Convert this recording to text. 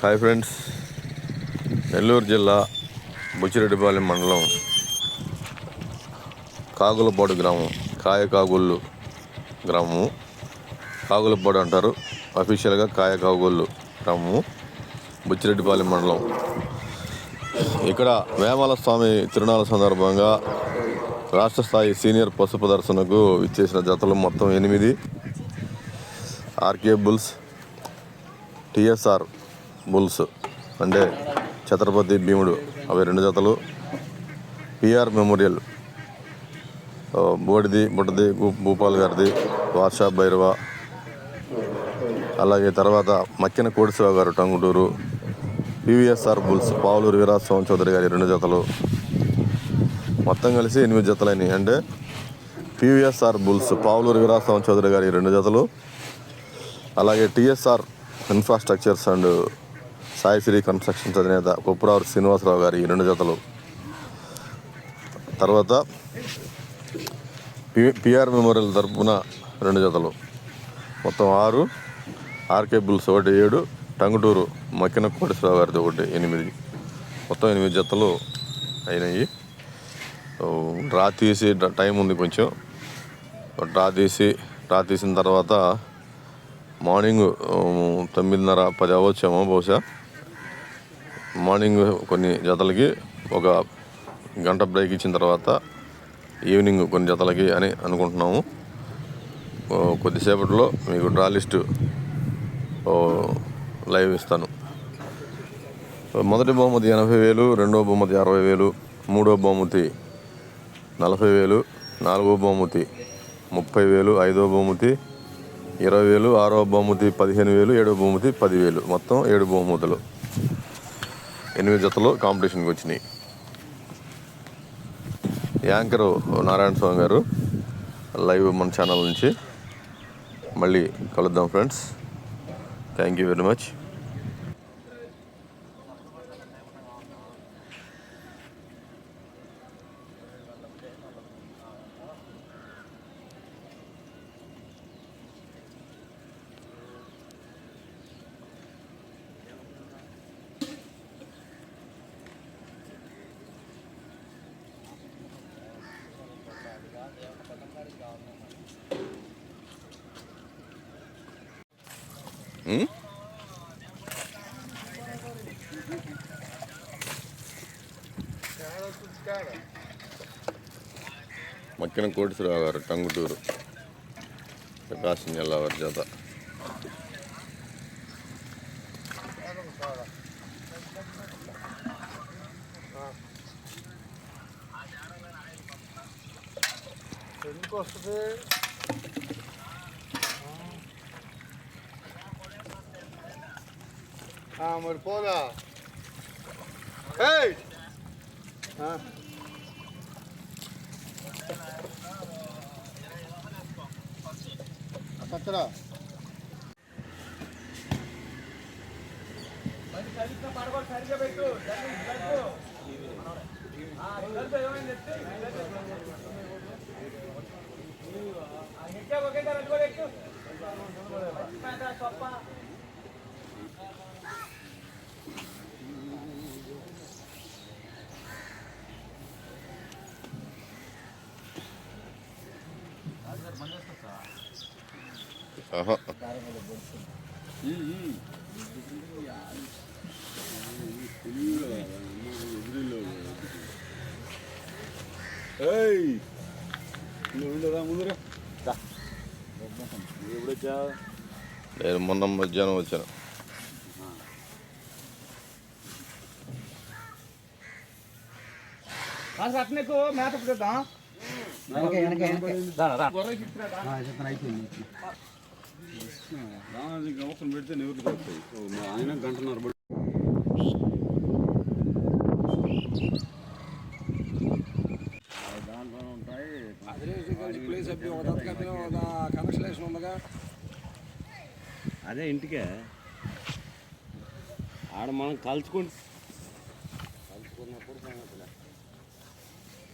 Hi friends. Nellore జిల్లా బుచ్చిరెడ్డిపాలెం మండలం కాగులపాడు గ్రామం కాయకాగుళ్ళు గ్రామము. కాగులపాడు అంటారు. అఫీషియల్గా కాయకాగుళ్ళు గ్రామము బుచ్చిరెడ్డిపాలెం మండలం. ఇక్కడ వేమాల స్వామి తిరునాల సందర్భంగా రాష్ట్ర స్థాయి సీనియర్ పశు ప్రదర్శనకు ఇచ్చేసిన జతలు మొత్తం ఎనిమిది. ఆర్కే బుల్స్ టిఎస్ఆర్ బుల్స్ అంటే ఛత్రపతి భీముడు. అవి రెండు జతలు. PR memorial. బోడిది బుడ్డది భూ- భూపాల్ గారిది వార్షా భైరవ. అలాగే తర్వాత మక్కిన కోడిశివ గారు టంగుటూరు. పివిఎస్ఆర్ బుల్స్ పావులూరు వీరాస్వామి చౌదరి గారి రెండు జతలు. మొత్తం కలిసి ఎనిమిది జతలైనవి అంటే పివిఎస్ఆర్ బుల్స్ పావులూరు వీరాస్వామి చౌదరి గారి రెండు జతలు. అలాగే TSR infrastructures and Saisri constructions అధినేత కుప్రావర్ శ్రీనివాసరావు గారి రెండు జతలు. తర్వాత పి పిఆర్ మెమోరియల్ తరపున రెండు జతలు. మొత్తం ఆరు ఆర్కే బుల్స్ ఒకటి ఏడు టంగుటూరు మక్కిన కోటేశ్వరరావు గారిది ఒకటి ఎనిమిది. మొత్తం ఎనిమిది జతలు అయినాయి. డ్రా తీసి టైం ఉంది కొంచెం. డ్రా తీసి డ్రా తీసిన తర్వాత మార్నింగ్ తొమ్మిదిన్నర పది అవ్వచ్చేమో బహుశా. మార్నింగ్ కొన్ని జతలకి ఒక గంట బ్రేక్ ఇచ్చిన తర్వాత ఈవినింగ్ కొన్ని జతలకి అని అనుకుంటున్నాము. కొద్దిసేపట్లో మీకు డ్రా లిస్టు లైవ్ ఇస్తాను. మొదటి బహుమతి ఎనభై వేలు రెండవ బహుమతి అరవై వేలు మూడో బహుమతి నలభై వేలు నాలుగో బహుమతి ముప్పై వేలు ఐదో బహుమతి ఇరవై వేలు ఆరో బహుమతి పదిహేను వేలు ఏడో బహుమతి పదివేలు. మొత్తం ఏడు బహుమతులు. ఎనిమిది జతలు కాంపిటీషన్కి వచ్చినాయి. యాంకరు నారాయణ స్వామి గారు లైవ్ మన ఛానల్ నుంచి మళ్ళీ కలుద్దాం friends. Thank you very much. Makkina Koteswararao గారు టంగుటూరు ప్రకాశం జిల్లా వారి చేత ఎందుకు వస్తుంది మరి పోదా కట్టడా సరిగ్గా పెట్టు. ఏయ్ నువ్వు ఉండదా ముందురా ఎప్పుడొచ్చా నేను మొన్న మధ్యాహ్నం వచ్చాను. అట్నకు మేత పెడతాం. పెడితే నెవరు ఆయన గంటన్నర అదే ఇంటికే. ఆడ మనం కలుచుకుంటు కలుసుకున్నప్పుడు సంగతులే.